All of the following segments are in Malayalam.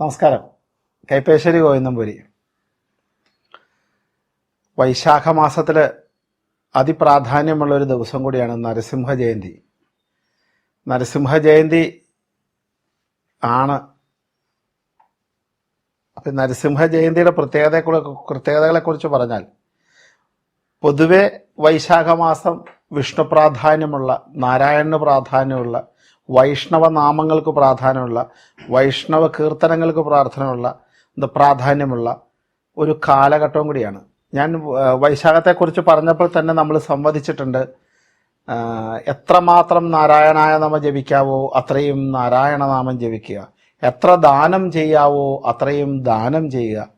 നമസ്കാരം. കൈപ്പേശ്ശേരി ഗോവിന്ദംപുരി വൈശാഖ മാസത്തിൽ അതിപ്രാധാന്യമുള്ളൊരു ദിവസം കൂടിയാണ് നരസിംഹ ജയന്തി. നരസിംഹ ജയന്തി ആണ്. അപ്പം നരസിംഹ ജയന്തിയുടെ പ്രത്യേകതയെ പ്രത്യേകതകളെക്കുറിച്ച് പറഞ്ഞാൽ പൊതുവെ വൈശാഖ മാസം വിഷ്ണു പ്രാധാന്യമുള്ള നാരായണന് പ്രാധാന്യമുള്ള വൈഷ്ണവ നാമങ്ങൾക്ക് പ്രാധാന്യമുള്ള വൈഷ്ണവ കീർത്തനങ്ങൾക്ക് പ്രാർത്ഥനയുള്ള പ്രാധാന്യമുള്ള ഒരു കാലഘട്ടവും കൂടിയാണ്. ഞാൻ വൈശാഖത്തെക്കുറിച്ച് പറഞ്ഞപ്പോൾ തന്നെ നമ്മൾ സംവദിച്ചിട്ടുണ്ട് എത്രമാത്രം നാരായണായ നമ ജപിക്കാവോ അത്രയും നാരായണ നാമം ജപിക്കുക. എത്ര ദാനം ചെയ്യാവോ അത്രയും ദാനം ചെയ്യുക.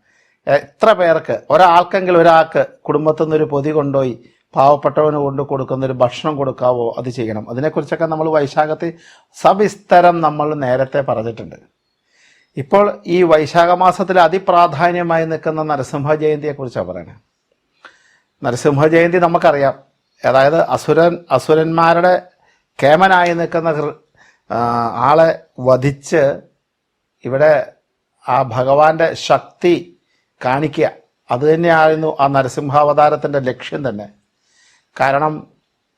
എത്ര പേർക്ക് ഒരാൾക്കെങ്കിലും ഒരാൾക്ക് കുടുംബത്തിൽ നിന്നൊരു പൊതി കൊണ്ടുപോയി പാവപ്പെട്ടവന് കൊണ്ട് കൊടുക്കുന്ന ഒരു ഭക്ഷണം കൊടുക്കാവോ അത് ചെയ്യണം. അതിനെക്കുറിച്ചൊക്കെ നമ്മൾ വൈശാഖത്തിൽ സവിസ്തരം നമ്മൾ നേരത്തെ പറഞ്ഞിട്ടുണ്ട്. ഇപ്പോൾ ഈ വൈശാഖ മാസത്തിൽ അതിപ്രാധാന്യമായി നിൽക്കുന്ന നരസിംഹ ജയന്തിയെക്കുറിച്ചാണ് പറയുന്നത്. നരസിംഹ ജയന്തി നമുക്കറിയാം. അതായത് അസുരൻ അസുരന്മാരുടെ കേമനായി നിൽക്കുന്ന ആളെ വധിച്ച് ഇവിടെ ആ ഭഗവാന്റെ ശക്തി കാണിക്കുക. അതുതന്നെയായിരുന്നു ആ നരസിംഹാവതാരത്തിന്റെ ലക്ഷ്യം തന്നെ. കാരണം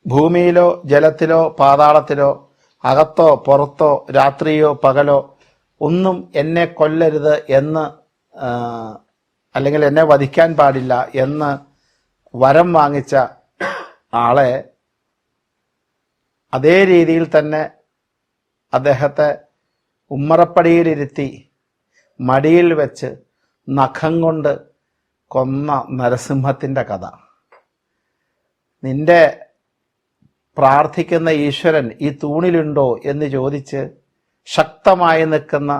ഭൂമിയിലോ ജലത്തിലോ പാതാളത്തിലോ അകത്തോ പുറത്തോ രാത്രിയോ പകലോ ഒന്നും എന്നെ കൊല്ലരുത് എന്ന് അല്ലെങ്കിൽ എന്നെ വധിക്കാൻ പാടില്ല എന്ന് വരം വാങ്ങിച്ച ആളെ അതേ രീതിയിൽ തന്നെ അദ്ദേഹത്തെ ഉമ്മറപ്പടിയിലിരുത്തി മടിയിൽ വെച്ച് നഖം കൊണ്ട് കൊന്ന നരസിംഹത്തിന്റെ കഥ. നിന്റെ പ്രാർത്ഥിക്കുന്ന ഈശ്വരൻ ഈ തൂണിലുണ്ടോ എന്ന് ചോദിച്ച് ശക്തമായി നിൽക്കുന്ന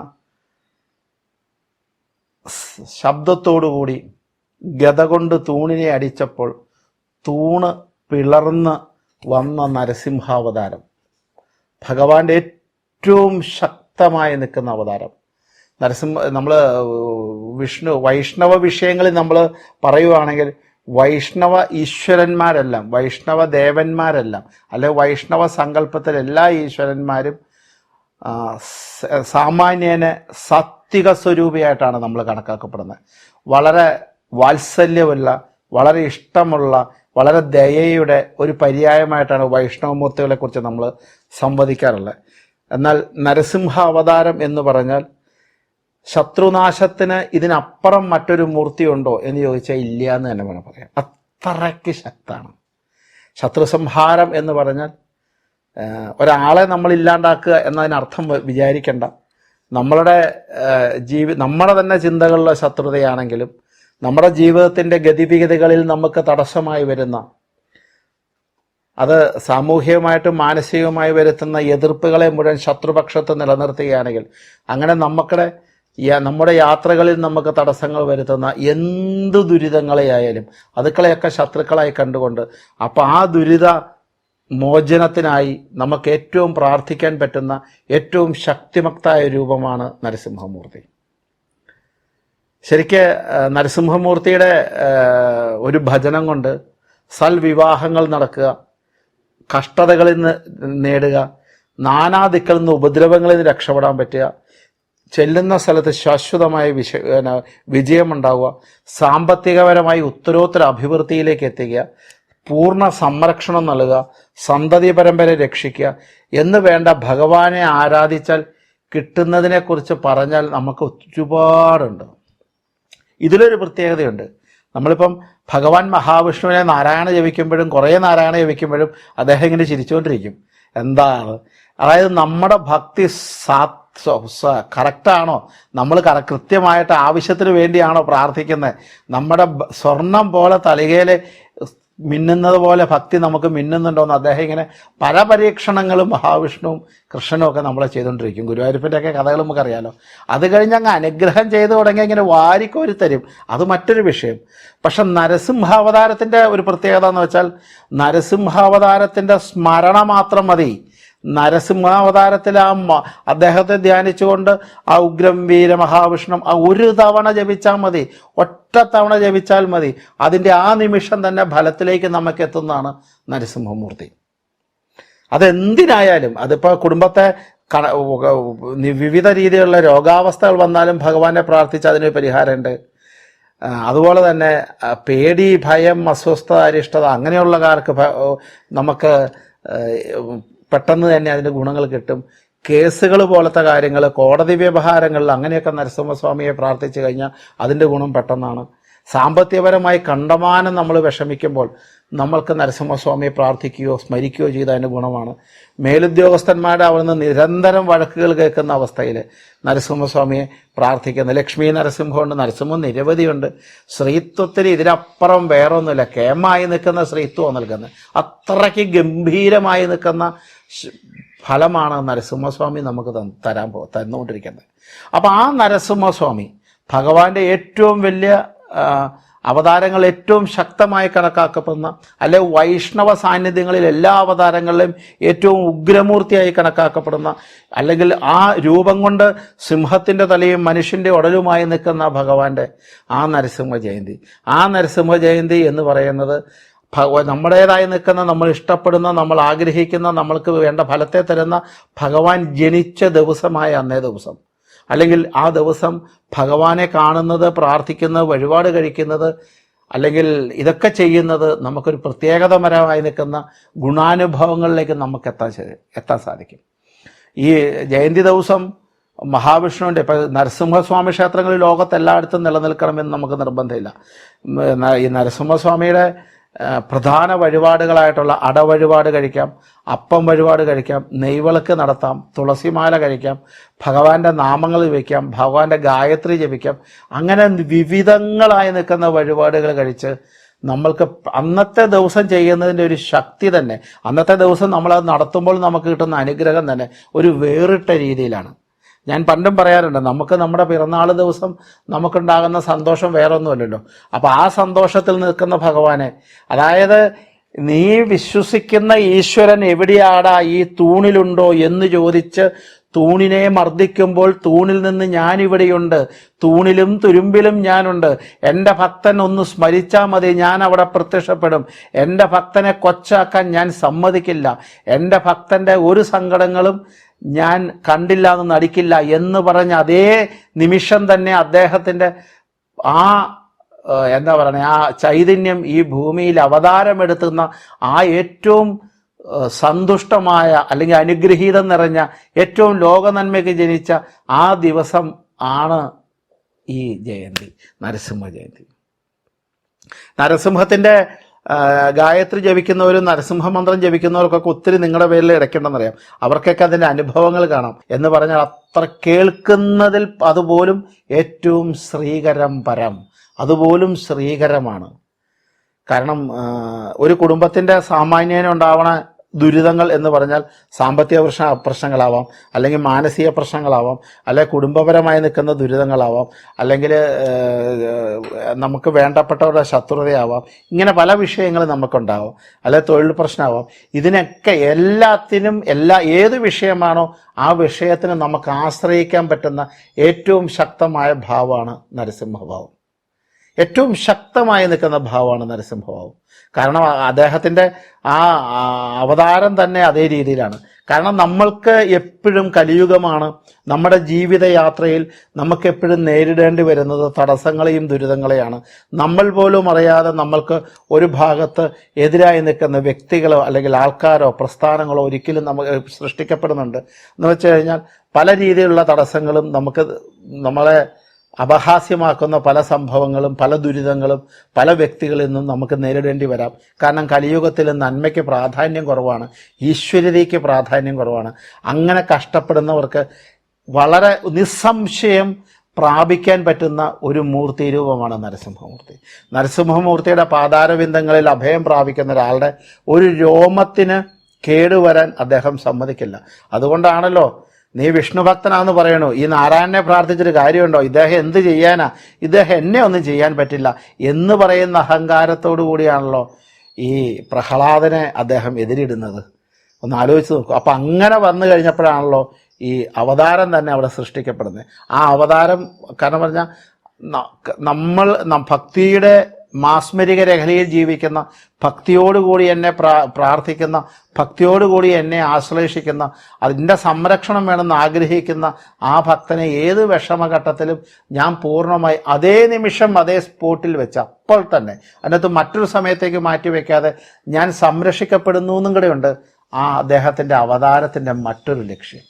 ശബ്ദത്തോടു കൂടി ഗത കൊണ്ട് തൂണിനെ അടിച്ചപ്പോൾ തൂണ് പിളർന്ന് വന്ന നരസിംഹാവതാരം. ഭഗവാന്റെ ഏറ്റവും ശക്തമായി നിൽക്കുന്ന അവതാരം. നരസിംഹ നമ്മൾ വിഷ്ണു വൈഷ്ണവ വിഷയങ്ങളിൽ നമ്മൾ പറയുവാണെങ്കിൽ വൈഷ്ണവ ഈശ്വരന്മാരെല്ലാം വൈഷ്ണവ ദേവന്മാരെല്ലാം അല്ലെ വൈഷ്ണവ സങ്കല്പത്തിൽ എല്ലാ ഈശ്വരന്മാരും സാമാന്യനെ സാത്വിക സ്വരൂപിയായിട്ടാണ് നമ്മൾ കണക്കാക്കപ്പെടുന്നത്. വളരെ വാത്സല്യമുള്ള വളരെ ഇഷ്ടമുള്ള വളരെ ദയയുടെ ഒരു പര്യായമായിട്ടാണ് വൈഷ്ണവമൂർത്തികളെ കുറിച്ച് നമ്മൾ സംവദിക്കാറുള്ളത്. എന്നാൽ നരസിംഹ അവതാരം എന്ന് പറഞ്ഞാൽ ശത്രുനാശത്തിന് ഇതിനപ്പുറം മറ്റൊരു മൂർത്തി ഉണ്ടോ എന്ന് ചോദിച്ചാൽ ഇല്ല എന്ന് തന്നെ വേണം പറയാം അത്രയ്ക്ക് ശക്താണ് ശത്രുസംഹാരം എന്ന് പറഞ്ഞാൽ ഒരാളെ നമ്മൾ ഇല്ലാണ്ടാക്കുക എന്നതിനർത്ഥം വിചാരിക്കേണ്ട. നമ്മളുടെ ജീവി നമ്മുടെ തന്നെ ചിന്തകളിലെ ശത്രുതയാണെങ്കിലും നമ്മുടെ ജീവിതത്തിന്റെ ഗതിവിഗതികളിൽ നമുക്ക് തടസ്സമായി വരുന്ന അത് സാമൂഹികമായിട്ടും മാനസികമായി വരുത്തുന്ന എതിർപ്പുകളെ മുഴുവൻ ശത്രുപക്ഷത്ത് നിലനിർത്തുകയാണെങ്കിൽ അങ്ങനെ നമുക്കിടെ യ- നമ്മുടെ യാത്രകളിൽ നമുക്ക് തടസ്സങ്ങൾ വരുത്തുന്ന എന്ത് ദുരിതങ്ങളെയായാലും അതുക്കളെയൊക്കെ ശത്രുക്കളായി കണ്ടുകൊണ്ട് അപ്പോൾ ആ ദുരിത മോചനത്തിനായി നമുക്ക് ഏറ്റവും പ്രാർത്ഥിക്കാൻ പറ്റുന്ന ഏറ്റവും ശക്തിമക്തായ രൂപമാണ് നരസിംഹമൂർത്തി. ശരിക്ക് നരസിംഹമൂർത്തിയുടെ ഒരു ഭജനം കൊണ്ട് സൽവിവാഹങ്ങൾ നടക്കുക കഷ്ടതകളിൽ നിന്ന് നേടുക നാനാദിക്കളിൽ നിന്ന് ഉപദ്രവങ്ങളിൽ നിന്ന് രക്ഷപ്പെടാൻ പറ്റുക ചെല്ലുന്ന സ്ഥലത്ത് ശാശ്വതമായ വിശ വിജയമുണ്ടാവുക. സാമ്പത്തികപരമായി ഉത്തരോത്തര അഭിവൃദ്ധിയിലേക്ക് എത്തിക്കുക. പൂർണ സംരക്ഷണം നൽകുക. സന്തതി പരമ്പര രക്ഷിക്കുക. എന്ന് വേണ്ട ഭഗവാനെ ആരാധിച്ചാൽ കിട്ടുന്നതിനെക്കുറിച്ച് പറഞ്ഞാൽ നമുക്ക് ഒരുപാടുണ്ട്. ഇതിലൊരു പ്രത്യേകതയുണ്ട്. നമ്മളിപ്പം ഭഗവാൻ മഹാവിഷ്ണുവിനെ നാരായണ ജപിക്കുമ്പോഴും കുറേ നാരായണ ജപിക്കുമ്പോഴും അദ്ദേഹം ഇങ്ങനെ ചിരിച്ചുകൊണ്ടിരിക്കും. എന്താണ്? അതായത് നമ്മുടെ ഭക്തി സാ കറക്റ്റാണോ? നമ്മൾ കറ കൃത്യമായിട്ട് ആവശ്യത്തിന് വേണ്ടിയാണോ പ്രാർത്ഥിക്കുന്നത് നമ്മുടെ സ്വർണം പോലെ തലികയിൽ മിന്നുന്നത് പോലെ ഭക്തി നമുക്ക് മിന്നുന്നുണ്ടോ എന്ന് അദ്ദേഹം ഇങ്ങനെ പല പരീക്ഷണങ്ങളും മഹാവിഷ്ണുവും കൃഷ്ണനും ഒക്കെ നമ്മളെ ചെയ്തുകൊണ്ടിരിക്കും. ഗുരുവായൂരപ്പന്റെ ഒക്കെ കഥകൾ നമുക്കറിയാലോ. അത് കഴിഞ്ഞ് അങ്ങ് അനുഗ്രഹം ചെയ്തു തുടങ്ങി ഇങ്ങനെ വാരിക്കോരി തരും. അത് മറ്റൊരു വിഷയം. പക്ഷെ നരസിംഹാവതാരത്തിന്റെ ഒരു പ്രത്യേകത എന്ന് വെച്ചാൽ നരസിംഹാവതാരത്തിന്റെ സ്മരണ മാത്രം മതി. നരസിംഹാവതാരത്തിൽ ആ അദ്ദേഹത്തെ ധ്യാനിച്ചുകൊണ്ട് ആ ഉഗ്രം വീര മഹാവിഷ്ണു ആ ഒരു തവണ ജപിച്ചാൽ മതി. ഒറ്റ തവണ ജപിച്ചാൽ മതി. അതിന്റെ ആ നിമിഷം തന്നെ ഫലത്തിലേക്ക് നമുക്ക് എത്തുന്നതാണ് നരസിംഹമൂർത്തി. അതെന്തിനായാലും അതിപ്പോൾ കുടുംബത്തെ വിവിധ രീതിയിലുള്ള രോഗാവസ്ഥകൾ വന്നാലും ഭഗവാനെ പ്രാർത്ഥിച്ച് അതിന് പരിഹാരമുണ്ട്. അതുപോലെ തന്നെ പേടി ഭയം അസ്വസ്ഥത അരിഷ്ടത അങ്ങനെയുള്ള കാർക്ക് നമുക്ക് പെട്ടെന്ന് തന്നെ അതിന്റെ ഗുണങ്ങൾ കിട്ടും. കേസുകൾ പോലത്തെ കാര്യങ്ങൾ കോടതി വ്യവഹാരങ്ങളിൽ അങ്ങനെയൊക്കെ നരസിംഹസ്വാമിയെ പ്രാർത്ഥിച്ചു കഴിഞ്ഞാൽ അതിന്റെ ഗുണം പെട്ടെന്നാണ്. സാമ്പത്തികപരമായി കണ്ടമാനം നമ്മൾ വിഷമിക്കുമ്പോൾ നമ്മൾക്ക് നരസിംഹസ്വാമിയെ പ്രാർത്ഥിക്കുകയോ സ്മരിക്കുകയോ ചെയ്ത അതിന്റെ ഗുണമാണ്. മേലുദ്യോഗസ്ഥന്മാരുടെ അവിടുന്ന് നിരന്തരം വഴക്കുകൾ കേൾക്കുന്ന അവസ്ഥയിൽ നരസിംഹസ്വാമിയെ പ്രാർത്ഥിക്കുന്ന ലക്ഷ്മി നരസിംഹമുണ്ട് നരസിംഹം നിരവധിയുണ്ട്. ശ്രീത്വത്തിന് ഇതിനപ്പുറം വേറൊന്നുമില്ല. കേമായി നിൽക്കുന്ന ശ്രീത്വം നൽകുന്നത്. അത്രയ്ക്ക് ഗംഭീരമായി നിൽക്കുന്ന ഫലമാണ് നരസിംഹസ്വാമി നമുക്ക് തരാൻ പോ തന്നുകൊണ്ടിരിക്കുന്നത്. അപ്പോൾ ആ നരസിംഹസ്വാമി ഭഗവാന്റെ ഏറ്റവും വലിയ അവതാരങ്ങൾ ഏറ്റവും ശക്തമായി കണക്കാക്കപ്പെടുന്ന അല്ലെ വൈഷ്ണവ സാന്നിധ്യങ്ങളിൽ എല്ലാ അവതാരങ്ങളിലും ഏറ്റവും ഉഗ്രമൂർത്തിയായി കണക്കാക്കപ്പെടുന്ന അല്ലെങ്കിൽ ആ രൂപം കൊണ്ട് സിംഹത്തിന്റെ തലയും മനുഷ്യന്റെ ഉടലുമായി നിൽക്കുന്ന ഭഗവാന്റെ ആ നരസിംഹ ജയന്തി. ആ നരസിംഹ ജയന്തി എന്ന് പറയുന്നത് ഭഗ- നമ്മുടേതായി നിൽക്കുന്ന നമ്മൾ ഇഷ്ടപ്പെടുന്ന നമ്മൾ ആഗ്രഹിക്കുന്ന നമ്മൾക്ക് വേണ്ട ഫലത്തെ തരുന്ന ഭഗവാൻ ജനിച്ച ദിവസമായ അന്നേ ദിവസം. അല്ലെങ്കിൽ ആ ദിവസം ഭഗവാനെ കാണുന്നത് പ്രാർത്ഥിക്കുന്നത് വഴിപാട് കഴിക്കുന്നത് അല്ലെങ്കിൽ ഇതൊക്കെ ചെയ്യുന്നത് നമുക്കൊരു പ്രത്യേകതമരമായി നിൽക്കുന്ന ഗുണാനുഭവങ്ങളിലേക്ക് നമുക്ക് എത്താൻ എത്താൻ സാധിക്കും. ഈ ജയന്തി ദിവസം മഹാവിഷ്ണുവിന്റെ ഇപ്പം നരസിംഹസ്വാമി ക്ഷേത്രങ്ങളിൽ ലോകത്തെല്ലായിടത്തും നിലനിൽക്കണമെന്ന് നമുക്ക് നിർബന്ധമില്ല. ഈ നരസിംഹസ്വാമിയുടെ പ്രധാന വഴിപാടുകളായിട്ടുള്ള അടവഴിപാട് കഴിക്കാം അപ്പം വഴിപാട് കഴിക്കാം നെയ്വിളക്ക് നടത്താം തുളസിമാല കഴിക്കാം ഭഗവാന്റെ നാമങ്ങൾ വയ്ക്കാം ഭഗവാന്റെ ഗായത്രി ജപിക്കാം. അങ്ങനെ വിവിധങ്ങളായി നിൽക്കുന്ന വഴിപാടുകൾ കഴിച്ച് നമ്മൾക്ക് അന്നത്തെ ദിവസം ചെയ്യുന്നതിന്റെ ഒരു ശക്തി തന്നെ അന്നത്തെ ദിവസം നമ്മളത് നടത്തുമ്പോൾ നമുക്ക് കിട്ടുന്ന അനുഗ്രഹം തന്നെ ഒരു വേറിട്ട രീതിയിലാണ്. ഞാൻ പണ്ടും പറയാറുണ്ട് നമുക്ക് നമ്മുടെ പിറന്നാൾ ദിവസം നമുക്കുണ്ടാകുന്ന സന്തോഷം വേറെ ഒന്നുമല്ലല്ലോ അപ്പോൾ ആ സന്തോഷത്തിൽ നിൽക്കുന്ന ഭഗവാനെ അതായത് നീ വിശ്വസിക്കുന്ന ഈശ്വരൻ എവിടെയാടാ ഈ തൂണിലുണ്ടോ എന്ന് ചോദിച്ച് തൂണിനെ മർദ്ദിക്കുമ്പോൾ തൂണിൽ നിന്ന് ഞാൻ ഇവിടെയുണ്ട് തൂണിലും തുരുമ്പിലും ഞാനുണ്ട്. എന്റെ ഭക്തൻ ഒന്ന് സ്മരിച്ചാൽ മതി ഞാൻ അവിടെ പ്രത്യക്ഷപ്പെടും. എന്റെ ഭക്തനെ കൊച്ചാക്കാൻ ഞാൻ സമ്മതിക്കില്ല. എന്റെ ഭക്തന്റെ ഒരു സങ്കടങ്ങളും ഞാൻ കണ്ടില്ല എന്ന് നടിക്കില്ല എന്ന് പറഞ്ഞ അതേ നിമിഷം തന്നെ അദ്ദേഹത്തിന്റെ ആ എന്താ പറയുക ആ ചൈതന്യം ഈ ഭൂമിയിൽ അവതാരമെടുത്തുന്ന ആ ഏറ്റവും സന്തുഷ്ടമായ അല്ലെങ്കിൽ അനുഗ്രഹീതം നിറഞ്ഞ ഏറ്റവും ലോക നന്മയ്ക്ക് ജനിച്ച ആ ദിവസം ആണ് ഈ ജയന്തി നരസിംഹ ജയന്തി. നരസിംഹത്തിന്റെ ആ, ഗായത്രി ജപിക്കുന്നവരും നരസിംഹ മന്ത്രം ജപിക്കുന്നവർക്കൊക്കെ ഒത്തിരി നിങ്ങളുടെ പേരിൽ ഇടയ്ക്കുണ്ടെന്നറിയാം. അവർക്കൊക്കെ അതിന്റെ അനുഭവങ്ങൾ കാണാം. എന്ന് പറഞ്ഞാൽ അത്ര കേൾക്കുന്നതിൽ അതുപോലും ഏറ്റവും ശ്രീകരം പരം. അതുപോലും ശ്രീകരമാണ്. കാരണം ഒരു കുടുംബത്തിന്റെ സാമാന്യനുണ്ടാവണ ദുരിതങ്ങൾ എന്ന് പറഞ്ഞാൽ സാമ്പത്തിക പ്രശ്ന പ്രശ്നങ്ങളാവാം അല്ലെങ്കിൽ മാനസിക പ്രശ്നങ്ങളാവാം അല്ലെങ്കിൽ കുടുംബപരമായി നിൽക്കുന്ന ദുരിതങ്ങളാവാം അല്ലെങ്കിൽ നമുക്ക് വേണ്ടപ്പെട്ടവരുടെ ശത്രുതയാവാം. ഇങ്ങനെ പല വിഷയങ്ങളും നമുക്കുണ്ടാവാം. അല്ലെങ്കിൽ തൊഴിൽ പ്രശ്നമാവാം. ഇതിനൊക്കെ എല്ലാത്തിനും എല്ലാ ഏത് വിഷയമാണോ ആ വിഷയത്തിന് നമുക്ക് ആശ്രയിക്കാൻ പറ്റുന്ന ഏറ്റവും ശക്തമായ ഭാവമാണ് നരസിംഹഭാവം. ഏറ്റവും ശക്തമായി നിൽക്കുന്ന ഭാവമാണ് നരസിംഹഭാവം. കാരണം അദ്ദേഹത്തിന്റെ ആ ആ അവതാരം തന്നെ അതേ രീതിയിലാണ്. കാരണം നമ്മൾക്ക് എപ്പോഴും കലിയുഗമാണ്. നമ്മുടെ ജീവിതയാത്രയിൽ നമുക്ക് എപ്പോഴും നേരിടേണ്ടി വരുന്നത് തടസ്സങ്ങളെയും ദുരിതങ്ങളെയാണ്. നമ്മൾ പോലും അറിയാതെ നമ്മൾക്ക് ഒരു ഭാഗത്ത് എതിരായി നിൽക്കുന്ന വ്യക്തികളോ അല്ലെങ്കിൽ ആൾക്കാരോ പ്രസ്ഥാനങ്ങളോ ഒരിക്കലും നമുക്ക് സൃഷ്ടിക്കപ്പെടുന്നുണ്ട്. എന്ന് വെച്ച് കഴിഞ്ഞാൽ പല രീതിയിലുള്ള തടസ്സങ്ങളും നമുക്ക് നമ്മളെ അപഹാസ്യമാക്കുന്ന പല സംഭവങ്ങളും പല ദുരിതങ്ങളും പല വ്യക്തികളിൽ നിന്നും നമുക്ക് നേരിടേണ്ടി വരാം. കാരണം കലിയുഗത്തിൽ നന്മയ്ക്ക് പ്രാധാന്യം കുറവാണ് ഈശ്വര്യതയ്ക്ക് പ്രാധാന്യം കുറവാണ്. അങ്ങനെ കഷ്ടപ്പെടുന്നവർക്ക് വളരെ നിസ്സംശയം പ്രാപിക്കാൻ പറ്റുന്ന ഒരു മൂർത്തി രൂപമാണ് നരസിംഹമൂർത്തി. നരസിംഹമൂർത്തിയുടെ പാതാരബിന്ദങ്ങളിൽ അഭയം പ്രാപിക്കുന്ന ഒരാളുടെ ഒരു രോമത്തിന് കേടുവരാൻ അദ്ദേഹം സമ്മതിക്കില്ല. അതുകൊണ്ടാണല്ലോ നീ വിഷ്ണുഭക്തനാന്ന് പറയണു. ഈ നാരായണനെ പ്രാർത്ഥിച്ചിട്ട് കാര്യമുണ്ടോ? ഇദ്ദേഹം എന്ത് ചെയ്യാനാ? ഇദ്ദേഹം എന്നെ ഒന്നും ചെയ്യാൻ പറ്റില്ല എന്ന് പറയുന്ന അഹങ്കാരത്തോടു കൂടിയാണല്ലോ ഈ പ്രഹ്ലാദനെ അദ്ദേഹം എതിരിടുന്നത്. ഒന്ന് ആലോചിച്ച് നോക്കൂ. അപ്പം അങ്ങനെ വന്നു കഴിഞ്ഞപ്പോഴാണല്ലോ ഈ അവതാരം തന്നെ അവിടെ സൃഷ്ടിക്കപ്പെടുന്നത്. ആ അവതാരം കാരണം പറഞ്ഞാൽ നമ്മൾ ഭക്തിയുടെ മാസ്മരിക രഹലയിൽ ജീവിക്കുന്ന ഭക്തിയോടുകൂടി എന്നെ പ്രാ പ്രാർത്ഥിക്കുന്ന ഭക്തിയോടുകൂടി എന്നെ ആശ്ലേഷിക്കുന്ന അതിന്റെ സംരക്ഷണം വേണമെന്ന് ആഗ്രഹിക്കുന്ന ആ ഭക്തനെ ഏത് വിഷമഘട്ടത്തിലും ഞാൻ പൂർണമായി അതേ നിമിഷം അതേ സ്പോട്ടിൽ വെച്ച് അപ്പോൾ തന്നെ. അതിനകത്ത് മറ്റൊരു സമയത്തേക്ക് മാറ്റി വയ്ക്കാതെ ഞാൻ സംരക്ഷിക്കപ്പെടുന്നു എന്നും കൂടെയുണ്ട് ആ അദ്ദേഹത്തിന്റെ അവതാരത്തിന്റെ മറ്റൊരു ലക്ഷ്യം.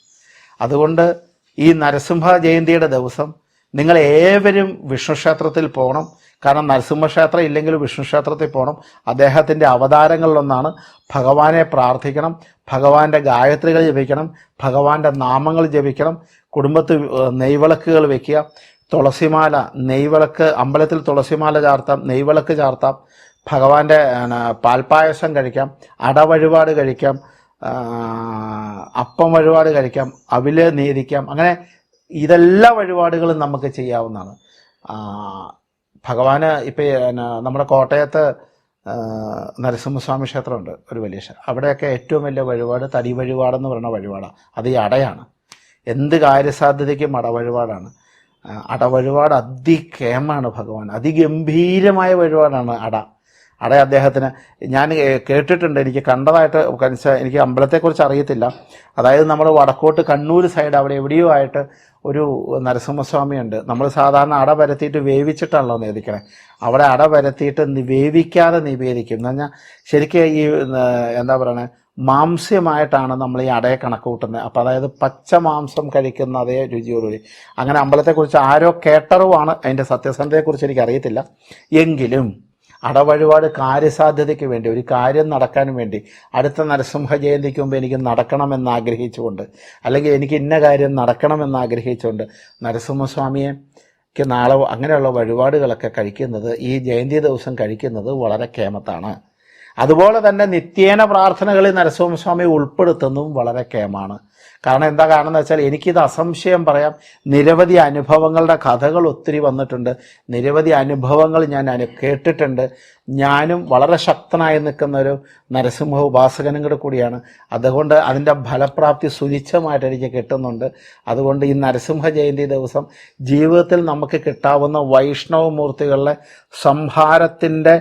അതുകൊണ്ട് ഈ നരസിംഹ ജയന്തിയുടെ ദിവസം നിങ്ങൾ ഏവരും വിഷ്ണു ക്ഷേത്രത്തിൽ പോകണം. കാരണം നരസിംഹക്ഷേത്രം ഇല്ലെങ്കിൽ വിഷ്ണു ക്ഷേത്രത്തിൽ പോകണം. അദ്ദേഹത്തിന്റെ അവതാരങ്ങളിലൊന്നാണ് ഭഗവാനെ പ്രാർത്ഥിക്കണം ഭഗവാന്റെ ഗായത്രികൾ ജപിക്കണം ഭഗവാന്റെ നാമങ്ങൾ ജപിക്കണം കുടുംബത്ത് നെയ്വിളക്കുകൾ വെക്കുക തുളസിമാല നെയ്വിളക്ക് അമ്പലത്തിൽ തുളസിമാല ചാർത്താം നെയ്വിളക്ക് ചാർത്താം ഭഗവാന്റെ പാൽപ്പായസം കഴിക്കാം അടവഴിപാട് കഴിക്കാം അപ്പം വഴിപാട് കഴിക്കാം അവിൽ നീരിക്കാം അങ്ങനെ ഇതെല്ലാ വഴിപാടുകളും നമുക്ക് ചെയ്യാവുന്നതാണ്. ഭഗവാന് ഇപ്പം നമ്മുടെ കോട്ടയത്ത് നരസിംഹസ്വാമി ക്ഷേത്രമുണ്ട് ഒരു വലിയ ക്ഷേത്രം അവിടെയൊക്കെ ഏറ്റവും വലിയ വഴിപാട് തടി വഴിപാടെന്ന് പറയുന്ന വഴിപാടാണ് അത് ഈ അടയാണ്. എന്ത് കാര്യസാധ്യതയ്ക്കും അടവഴിപാടാണ് അട അടവഴിപാട് അതികേമാണ് ഭഗവാൻ അതിഗംഭീരമായ വഴിപാടാണ് അട. അട അദ്ദേഹത്തിന്. ഞാൻ കേട്ടിട്ടുണ്ട്. എനിക്ക് കണ്ടതായിട്ട് എനിക്ക് അമ്പലത്തെക്കുറിച്ച് അറിയത്തില്ല. അതായത് നമ്മൾ വടക്കോട്ട് കണ്ണൂർ സൈഡ് അവിടെ എവിടെയോ ആയിട്ട് ഒരു നരസിംഹസ്വാമിയുണ്ട് നമ്മൾ സാധാരണ അട പരത്തിയിട്ട് വേവിച്ചിട്ടാണല്ലോ നേദിക്കണേ അവിടെ അട പരത്തിയിട്ട് വേവിക്കാതെ നിവേദിക്കും. എന്ന് പറഞ്ഞാൽ ശരിക്കും ഈ എന്താ പറയണേ മാംസ്യമായിട്ടാണ് നമ്മൾ ഈ അടയെ കണക്ക് കൂട്ടുന്നത് അപ്പം അതായത് പച്ച മാംസം കഴിക്കുന്ന അതേ രുചിയോടുകൂടി. അങ്ങനെ അമ്പലത്തെക്കുറിച്ച് ആരോ കേട്ടറിവാണ് അതിന്റെ സത്യസന്ധതയെക്കുറിച്ച് എനിക്കറിയത്തില്ല. എങ്കിലും അടവഴിപാട് കാര്യസാധ്യതയ്ക്ക് വേണ്ടി ഒരു കാര്യം നടക്കാൻ വേണ്ടി അടുത്ത നരസിംഹ ജയന്തിക്ക് മുമ്പ് എനിക്ക് നടക്കണമെന്ന് ആഗ്രഹിച്ചുകൊണ്ട് അല്ലെങ്കിൽ എനിക്ക് ഇന്ന കാര്യം നടക്കണമെന്ന് ആഗ്രഹിച്ചുകൊണ്ട് നരസിംഹസ്വാമിയെ നാളെ അങ്ങനെയുള്ള വഴിപാടുകളൊക്കെ കഴിക്കുന്നത് ഈ ജയന്തി ദിവസം കഴിക്കുന്നത് വളരെ കേമത്താണ് അതുപോലെ തന്നെ നിത്യേന പ്രാർത്ഥനകളിൽ നരസിംഹസ്വാമി ഉൾപ്പെടുത്തുന്നതും വളരെ കേമാണ് കാരണം എന്താ കാരണം എന്ന് വെച്ചാൽ എനിക്കിത് അസംശയം പറയാം. നിരവധി അനുഭവങ്ങളുടെ കഥകൾ ഒത്തിരി വന്നിട്ടുണ്ട്. നിരവധി അനുഭവങ്ങൾ ഞാൻ കേട്ടിട്ടുണ്ട്. ഞാനും വളരെ ശക്തനായി നിൽക്കുന്ന ഒരു നരസിംഹ ഉപാസകനും കൂടെ കൂടിയാണ്. അതുകൊണ്ട് അതിന്റെ ഫലപ്രാപ്തി സുനിശ്ചയമായിട്ട് എനിക്ക് കിട്ടുന്നുണ്ട്. അതുകൊണ്ട് ഈ നരസിംഹ ജയന്തി ദിവസം ജീവിതത്തിൽ നമുക്ക് കിട്ടാവുന്ന വൈഷ്ണവ മൂർത്തികളുടെ സംഹാരത്തിന്റെ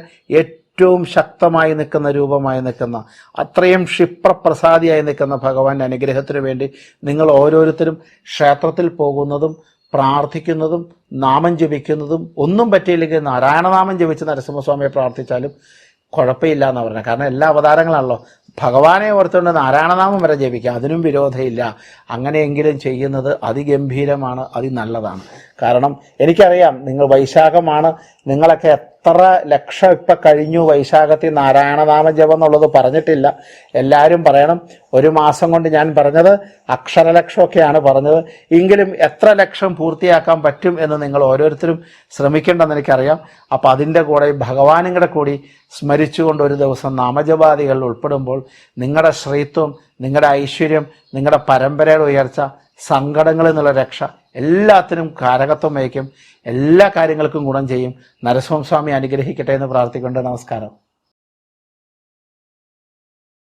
ഏറ്റവും ശക്തമായി നിൽക്കുന്ന രൂപമായി നിൽക്കുന്ന അത്രയും ക്ഷിപ്രപ്രസാദിയായി നിൽക്കുന്ന ഭഗവാന്റെ അനുഗ്രഹത്തിന് വേണ്ടി നിങ്ങൾ ഓരോരുത്തരും ക്ഷേത്രത്തിൽ പോകുന്നതും പ്രാർത്ഥിക്കുന്നതും നാമം ജപിക്കുന്നതും ഒന്നും പറ്റിയില്ലെങ്കിൽ നാരായണനാമം ജപിച്ച് നരസിംഹസ്വാമിയെ പ്രാർത്ഥിച്ചാലും കുഴപ്പമില്ല എന്ന് പറഞ്ഞത്. കാരണം എല്ലാ അവതാരങ്ങളാണല്ലോ. ഭഗവാനെ ഓർത്തുകൊണ്ട് നാരായണനാമം വരെ ജപിക്കാം. അതിനും വിരോധമില്ല. അങ്ങനെയെങ്കിലും ചെയ്യുന്നത് അതിഗംഭീരമാണ് അതി നല്ലതാണ് കാരണം എനിക്കറിയാം നിങ്ങൾ വൈശാഖമാണ്. നിങ്ങളൊക്കെ എത്ര ലക്ഷം ഇപ്പം കഴിഞ്ഞു വൈശാഖത്തിൽ നാരായണനാമ ജപം എന്നുള്ളത് പറഞ്ഞിട്ടില്ല. എല്ലാവരും പറയണം ഒരു മാസം കൊണ്ട് ഞാൻ പറഞ്ഞത് അക്ഷരലക്ഷമൊക്കെയാണ് പറഞ്ഞത്. എങ്കിലും എത്ര ലക്ഷം പൂർത്തിയാക്കാൻ പറ്റും എന്ന് നിങ്ങൾ ഓരോരുത്തരും ശ്രമിക്കേണ്ടെന്ന് എനിക്കറിയാം. അപ്പം അതിന്റെ കൂടെ ഭഗവാനിങ്ങളുടെ ഭഗവാനും കൂടെ കൂടി സ്മരിച്ചുകൊണ്ട് ഒരു ദിവസം നാമജപാദികളിൽ ഉൾപ്പെടുമ്പോൾ നിങ്ങളുടെ ശ്രീത്വം നിങ്ങളുടെ ഐശ്വര്യം നിങ്ങളുടെ പരമ്പരയുടെ ഉയർച്ച സങ്കടങ്ങളിൽ നിന്നുള്ള രക്ഷ എല്ലാത്തിനും കാരകത്വം വഹിക്കും. എല്ലാ കാര്യങ്ങൾക്കും ഗുണം ചെയ്യും. നരസിംഹസ്വാമി അനുഗ്രഹിക്കട്ടെ എന്ന് പ്രാർത്ഥിക്കൊണ്ട് നമസ്കാരം.